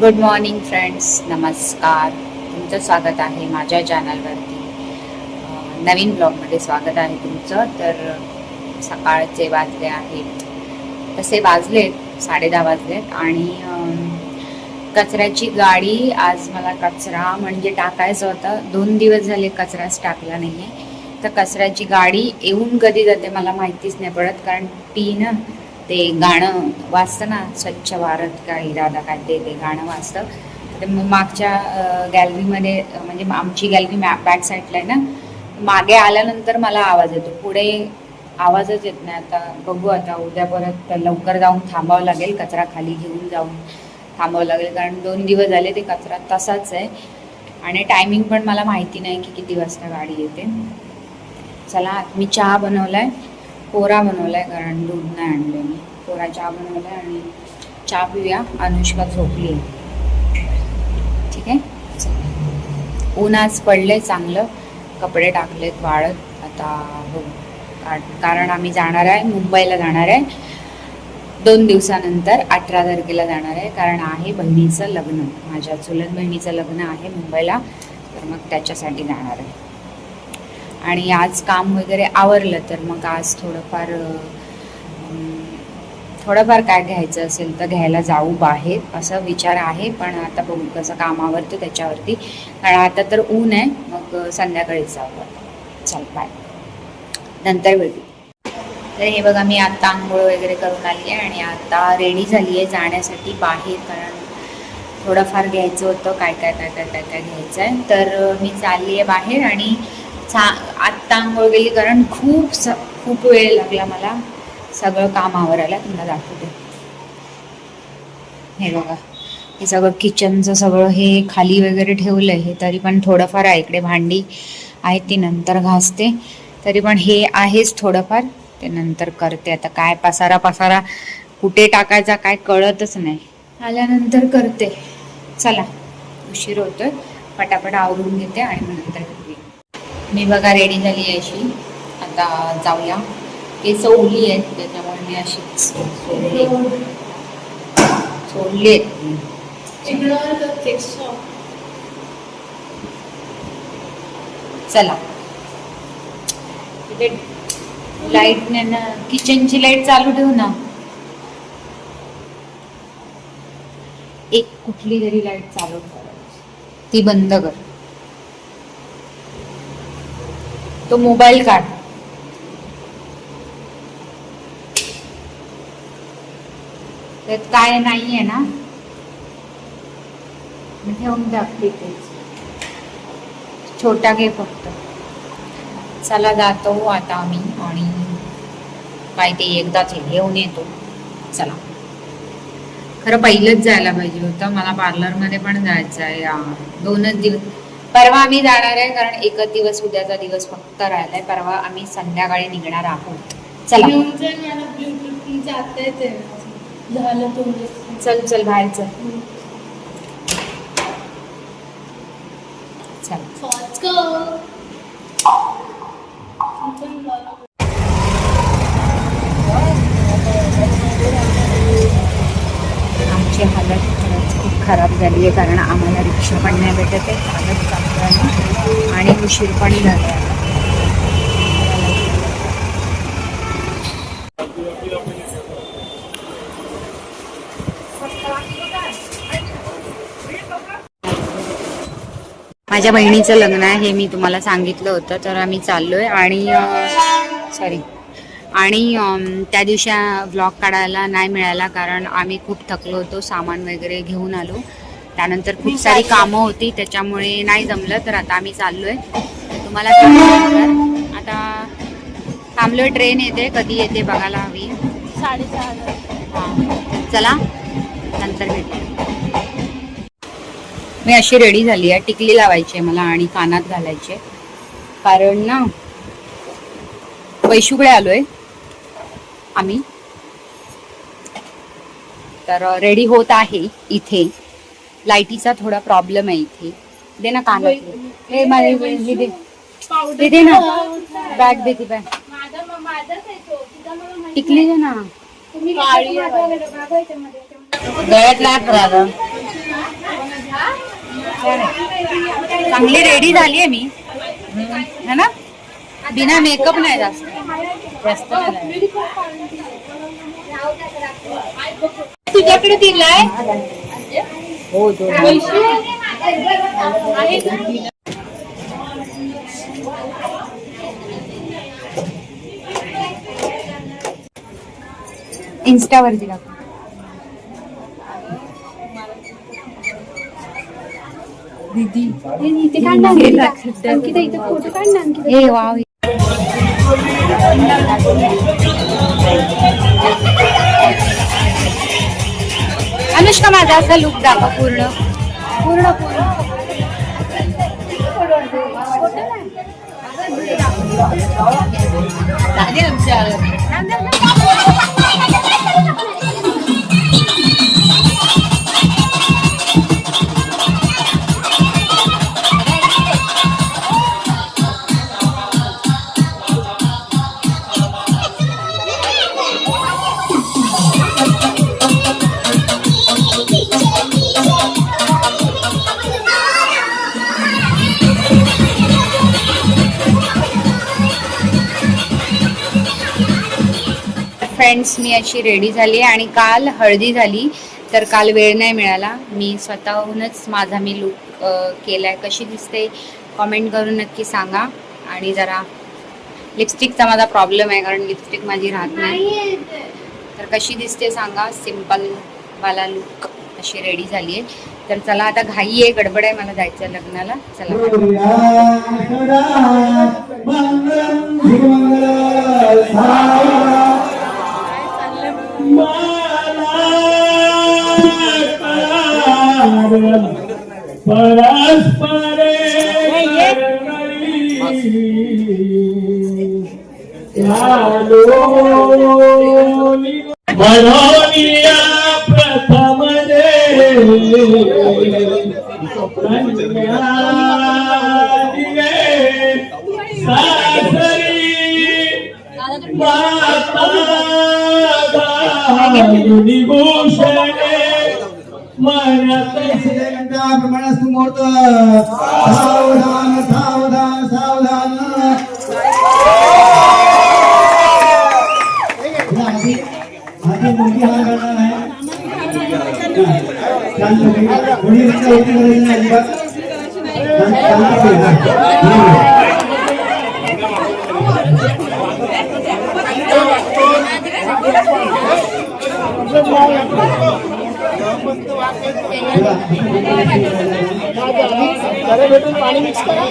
Good morning friends नमस्कार. तुमचं स्वागत आहे माझ्या चॅनलवरती नवीन ब्लॉगमध्ये स्वागत आहे तुमचं. तर सकाळचे वाजले आहेत तसे वाजलेत साडेदहा वाजलेत. आणि कचऱ्याची गाडी आज मला कचरा म्हणजे टाकायचं होता. दोन दिवस झाले कचराच टाकला नाही आहे तर कचऱ्याची गाडी येऊन कधी जाते मला माहितीच नाही पडत. कारण ती ना ते गाणं वाचतं ना स्वच्छ भारत का इरादा काय ते ते गाणं वाचतं तर मग मागच्या गॅलरीमध्ये म्हणजे आमची गॅलरी मॅ बॅक साईडला आहे ना मागे आल्यानंतर मला आवाज येतो. पुढे आवाजच येत नाही. आता बघू आता उद्या परत लवकर जाऊन थांबावं लागेल कचरा खाली घेऊन जाऊन थांबावं लागेल. कारण दोन दिवस झाले ते कचरा तसाच आहे. आणि टायमिंग पण मला माहिती नाही की किती वाजता गाडी येते. चला मी चहा बनवला आहे कोरा बनवलाय कारण दूध नाही आणले मी. कोरा चहा बनवलाय आणि चहा पिऊया. अनुष्का झोपली ठीक आहे? ऊन आज पडले चांगलं. कपडे टाकलेत वाळत. आता हो का- कारण आम्ही जाणार आहे मुंबईला जाणार आहे. दोन दिवसानंतर अठरा तारखेला जाणार आहे. कारण आहे बहिणीचं लग्न. माझ्या चुलत बहिणीचं लग्न आहे मुंबईला. तर मग त्याच्यासाठी जाणार आहे. आणि आज काम वगैरे आवरलं तर मग आज थोडंफार थोडंफार काय घ्यायचं असेल तर घ्यायला जाऊ बाहेर असा विचार आहे. पण आता बघू कसं काम आवरतं त्याच्यावरती. कारण आता तर ऊन आहे मग संध्याकाळीच जाऊ चल बाय नंतर भेटू. तर हे बघा मी आत्ता आंघोळ वगैरे करून आली आहे आणि आता रेडी झाली आहे जाण्यासाठी बाहेर. कारण थोडंफार घ्यायचं होतं काय काय काय काय काय काय घ्यायचं आहे. तर मी चालली आहे बाहेर आणि चा आत्ता आंघोळ गेली कारण खूप स खूप वेळ लागला मला सगळं काम आवरायला तुम्हाला दाखवते. हे बघा हे सगळं किचनचं सगळं हे खाली वगैरे ठेवलं आहे तरी पण थोडंफार आहे इकडे भांडी आहे ती नंतर घासते. तरी पण हे आहेच थोडंफार ते नंतर करते. आता काय पसारा पसारा कुठे टाकायचा काय कळतच नाही. आल्यानंतर करते. चला उशीर होतोय. पटापट आवरून घेते आणि मग नंतर मी बघा रेडी झाली आहे अशी. आता जाऊया. केस ओली आहेत त्याच्यामुळे मी अशी सोडली. सोडली आहेत. चला. तिथे लाइट ना किचनची लाइट चालू ठेवू ना. एक कुठली तरी लाइट चालू ती बंद कर. तो मोबाईल काढ. त्यात काय नाहीये ना? ठेवून टाकते तेच छोटा घे फक्त. चला जातो आता आम्ही आणि काय ते एकदाच घेऊन येतो. चला. खरं पहिलंच जायला पाहिजे होतं. मला पार्लरमध्ये पण जायचं आहे दोनच दिवस परवा आम्ही जाणार आहे कारण एकच दिवस उद्याचा दिवस फक्त राहिलाय. परवा आम्ही संध्याकाळी निघणार आहोत. चला. झालं तुमचं चल चल बाहेर चल. चल. आमची खराब झाली आहे कारण आम्हाला रिक्षा पण नाही भेटत आहे चालत चालू आणि उशीर पण झाला आहे माझ्या बहिणीचं लग्न आहे हे मी तुम्हाला सांगितलं होतं तर आम्ही चाललो आहे आणि सॉरी आणि त्या दिवशी व्लॉग काढायला नाही मिळाला कारण आम्ही खूप थकलो होतो सामान वगैरे घेऊन आलो. त्यानंतर खूप सारी कामं होती त्याच्यामुळे नाही जमलं तर आता आम्ही चाललोय. तुम्हाला सांगितलं. आता थांबलोय ट्रेन येते कधी येते बघायला हवी. साडेसहा हां. चला नंतर भेटू मी अशी रेडी झाली आहे टिकली लावायची आहे मला आणि कानात घालायचे कारण ना वैशूकडे आलोय? आम्ही. तर रेडी होत आहे इथे. लाईटीचा थोडा प्रॉब्लेम आहे इथे. दे ना कानात हे हे दे. दे ना. बॅग दे ती बॅग टिकली दे ना. गळ्यात. चांगली रेडी झाली आहे मी है ना? बिना मेकअप नाही जास्त. जास्त. तुझ्याकडे दिलाय हो दोन. इन्स्टावरती टाकू. दीदी इथे काढ ना अंकिता इथे फोटो काढ अनुष्का माझा असा लुक दाखव पूर्ण. पूर्ण पूर्ण. फ्रेंड्स मी अशी रेडी झाली आणि काल हळदी झाली तर काल वेळ नाही मिळाला. मी स्वतःहूनच माझा मी लुक केलाय. कशी दिसते कॉमेंट करून नक्की सांगा. आणि जरा लिपस्टिकचा माझा प्रॉब्लेम आहे कारण लिपस्टिक माझी राहत नाही. तर कशी दिसते सांगा. सिंपल वाला लुक अशी रेडी झाली आहे. तर चला आता घाई आहे गडबड आहे मला जायचं आहे लग्नाला. चला. परस्परे मनोनिया ಮನಸ್ಸು ಮುಹೂರ್ತ ಸಾವಧಾನ ಸಾವಧಾನ ಸಾವಧಾನ Thank you. भेटून पाणी मिक्स करा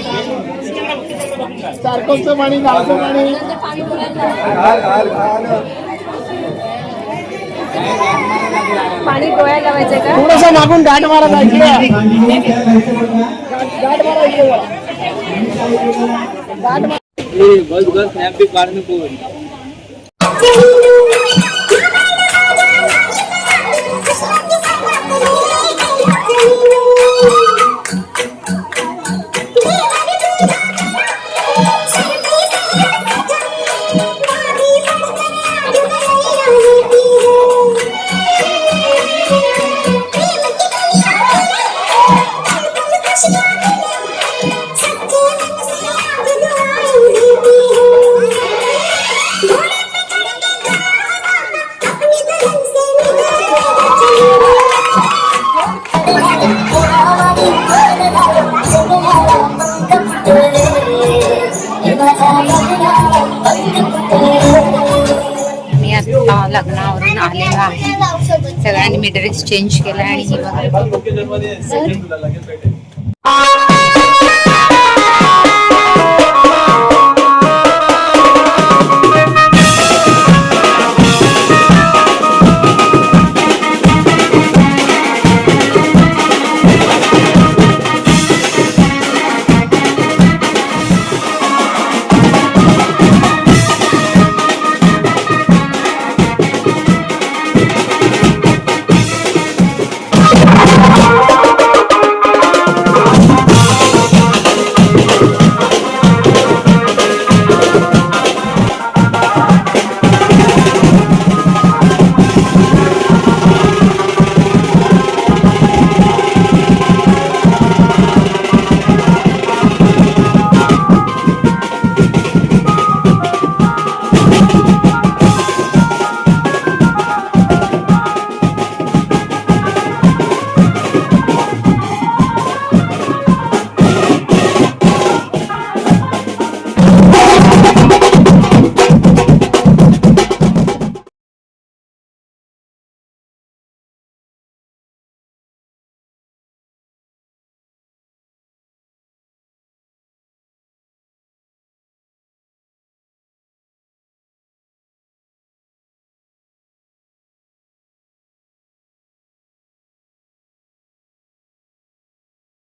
चारकोलचं पाणी गावचं पाणी पाणी डोळ्या लावायचं का थोडस मागून गाठ मारा. गाठ मारा. गाठ मारा बस बस स्नैप भी बाद में मी आता लग्नावरून आलेला आहे. सगळ्यांनी मी ड्रेस चेंज केला आणि बघा.